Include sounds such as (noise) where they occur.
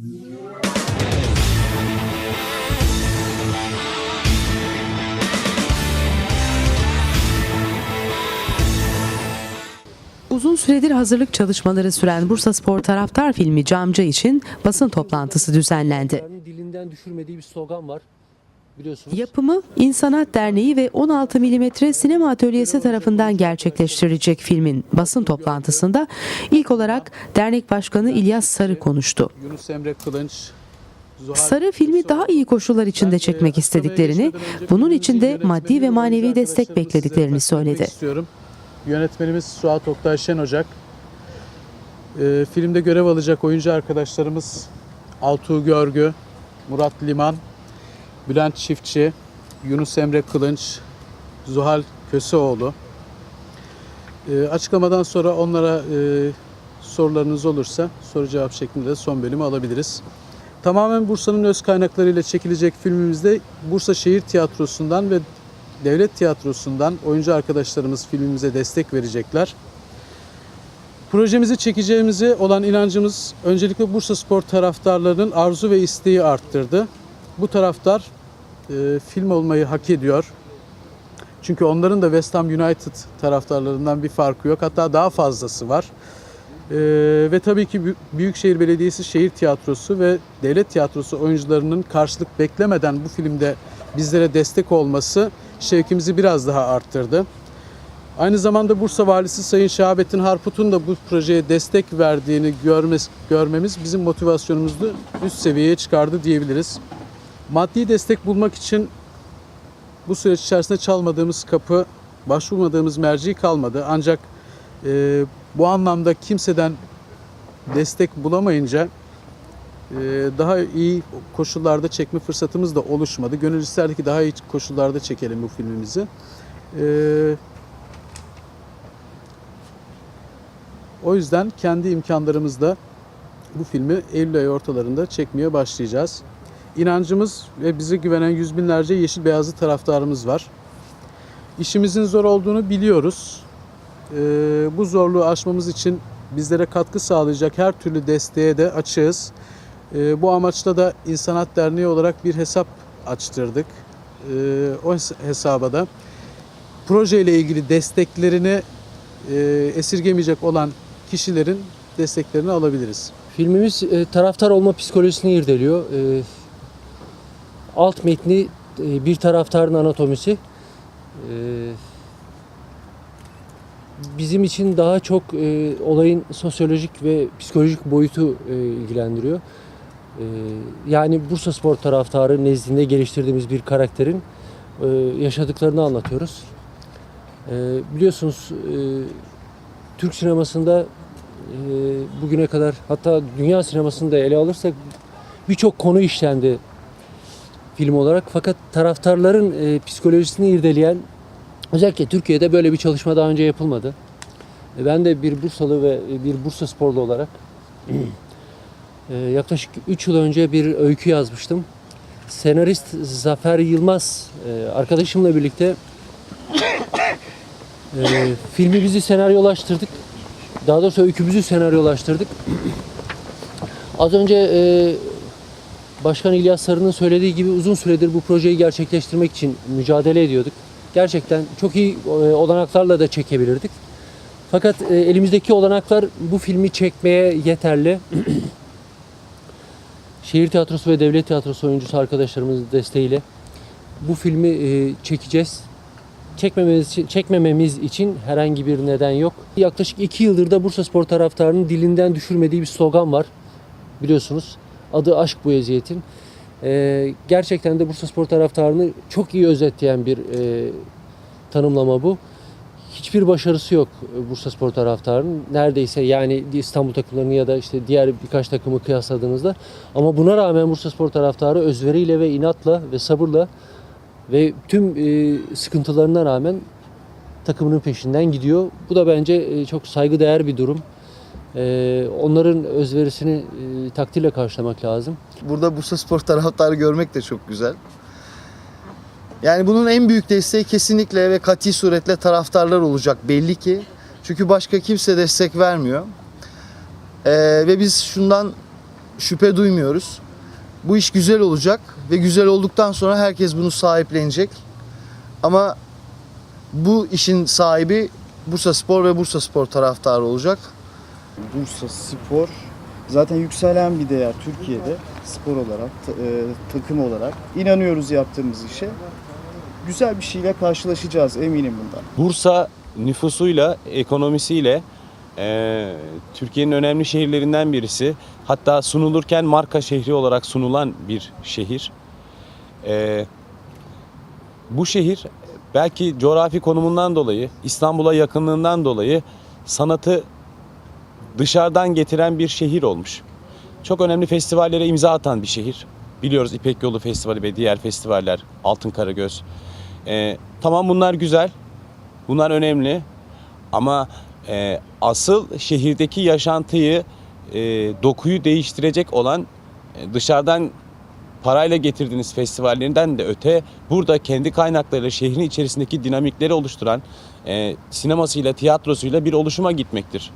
Uzun süredir hazırlık çalışmaları süren Bursa Spor taraftar filmi Camcı için basın toplantısı düzenlendi. Dilinden düşürmediği bir slogan var. Biliyorsunuz. Yapımı İnsanat Derneği ve 16 mm Sinema Atölyesi tarafından gerçekleştirilecek filmin basın toplantısında ilk olarak dernek başkanı İlyas Sarı konuştu. Yunus Emre Kılınç, Sarı filmi daha iyi koşullar içinde çekmek istediklerini, bunun için de maddi ve manevi destek beklediklerini söyledi. Yönetmenimiz Suat Oktay Şen Ocak. Ee, filmde görev alacak oyuncu arkadaşlarımız Altuğ Görgü, Murat Liman, Bülent Çiftçi, Yunus Emre Kılınç, Zuhal Köseoğlu. Ee, açıklamadan sonra onlara e, sorularınız olursa soru cevap şeklinde de son bölümü alabiliriz. Tamamen Bursa'nın öz kaynaklarıyla çekilecek filmimizde Bursa Şehir Tiyatrosu'ndan ve Devlet Tiyatrosu'ndan oyuncu arkadaşlarımız filmimize destek verecekler. Projemizi çekeceğimize olan inancımız öncelikle Bursa Spor taraftarlarının arzu ve isteği arttırdı. Bu taraftar e, film olmayı hak ediyor. Çünkü onların da West Ham United taraftarlarından bir farkı yok. Hatta daha fazlası var. Ee, ve tabii ki Bü- Büyükşehir Belediyesi Şehir Tiyatrosu ve Devlet Tiyatrosu oyuncularının karşılık beklemeden bu filmde bizlere destek olması şevkimizi biraz daha arttırdı. Aynı zamanda Bursa Valisi Sayın Şahabettin Harput'un da bu projeye destek verdiğini görmemiz bizim motivasyonumuzu üst seviyeye çıkardı diyebiliriz. Maddi destek bulmak için bu süreç içerisinde çalmadığımız kapı, başvurmadığımız merci kalmadı. Ancak e, bu anlamda kimseden destek bulamayınca e, daha iyi koşullarda çekme fırsatımız da oluşmadı. Gönül isterdi ki daha iyi koşullarda çekelim bu filmimizi. E, o yüzden kendi imkanlarımızla bu filmi Eylül ayı ortalarında çekmeye başlayacağız. İnancımız ve bize güvenen yüz binlerce yeşil beyazlı taraftarımız var. İşimizin zor olduğunu biliyoruz. Ee, bu zorluğu aşmamız için bizlere katkı sağlayacak her türlü desteğe de açığız. Ee, bu amaçla da İnsanat Derneği olarak bir hesap açtırdık. Ee, o hes- hesaba da projeyle ilgili desteklerini e, esirgemeyecek olan kişilerin desteklerini alabiliriz. Filmimiz e, taraftar olma psikolojisini irdeliyor. E, alt metni e, bir taraftarın anatomisi. E, bizim için daha çok e, olayın sosyolojik ve psikolojik boyutu ilgilendiriyor. Yani Bursa Spor taraftarı nezdinde geliştirdiğimiz bir karakterin yaşadıklarını anlatıyoruz. Biliyorsunuz Türk sinemasında bugüne kadar hatta dünya sinemasında ele alırsak birçok konu işlendi film olarak. Fakat taraftarların e, psikolojisini irdeleyen özellikle Türkiye'de böyle bir çalışma daha önce yapılmadı. E, ben de bir Bursalı ve bir Bursa sporlu olarak e, yaklaşık 3 yıl önce bir öykü yazmıştım. Senarist Zafer Yılmaz e, arkadaşımla birlikte e, filmi bizi senaryolaştırdık. Daha doğrusu öykümüzü senaryolaştırdık. Az önce e, Başkan İlyas Sarı'nın söylediği gibi uzun süredir bu projeyi gerçekleştirmek için mücadele ediyorduk. Gerçekten çok iyi e, olanaklarla da çekebilirdik. Fakat e, elimizdeki olanaklar bu filmi çekmeye yeterli. (clears throat) Şehir tiyatrosu ve devlet tiyatrosu oyuncusu arkadaşlarımızın desteğiyle bu filmi e, çekeceğiz çekmememiz için, çekmememiz için herhangi bir neden yok. Yaklaşık iki yıldır da Bursa Spor taraftarının dilinden düşürmediği bir slogan var. Biliyorsunuz. Adı Aşk Bu Eziyetin. Ee, gerçekten de Bursa Spor taraftarını çok iyi özetleyen bir e, tanımlama bu. Hiçbir başarısı yok Bursa Spor taraftarının. Neredeyse yani İstanbul takımlarını ya da işte diğer birkaç takımı kıyasladığınızda. Ama buna rağmen Bursa Spor taraftarı özveriyle ve inatla ve sabırla ve tüm e, sıkıntılarına rağmen takımının peşinden gidiyor. Bu da bence e, çok saygıdeğer bir durum. E, onların özverisini e, takdirle karşılamak lazım. Burada Bursa Spor taraftarı görmek de çok güzel. Yani bunun en büyük desteği kesinlikle ve kati suretle taraftarlar olacak belli ki. Çünkü başka kimse destek vermiyor. Ee, ve biz şundan şüphe duymuyoruz. Bu iş güzel olacak ve güzel olduktan sonra herkes bunu sahiplenecek. Ama bu işin sahibi Bursa Spor ve Bursa Spor taraftarı olacak. Bursa Spor zaten yükselen bir değer Türkiye'de spor olarak, e, takım olarak. İnanıyoruz yaptığımız işe. Güzel bir şeyle karşılaşacağız eminim bundan. Bursa nüfusuyla, ekonomisiyle eee, Türkiye'nin önemli şehirlerinden birisi. Hatta sunulurken marka şehri olarak sunulan bir şehir. Eee, bu şehir belki coğrafi konumundan dolayı, İstanbul'a yakınlığından dolayı sanatı dışarıdan getiren bir şehir olmuş. Çok önemli festivallere imza atan bir şehir. Biliyoruz İpek Yolu Festivali ve diğer festivaller, Altın Karagöz. Eee, tamam bunlar güzel. Bunlar önemli ama e, asıl şehirdeki yaşantıyı, e, dokuyu değiştirecek olan e, dışarıdan parayla getirdiğiniz festivallerinden de öte burada kendi kaynaklarıyla şehrin içerisindeki dinamikleri oluşturan e, sinemasıyla, tiyatrosuyla bir oluşuma gitmektir.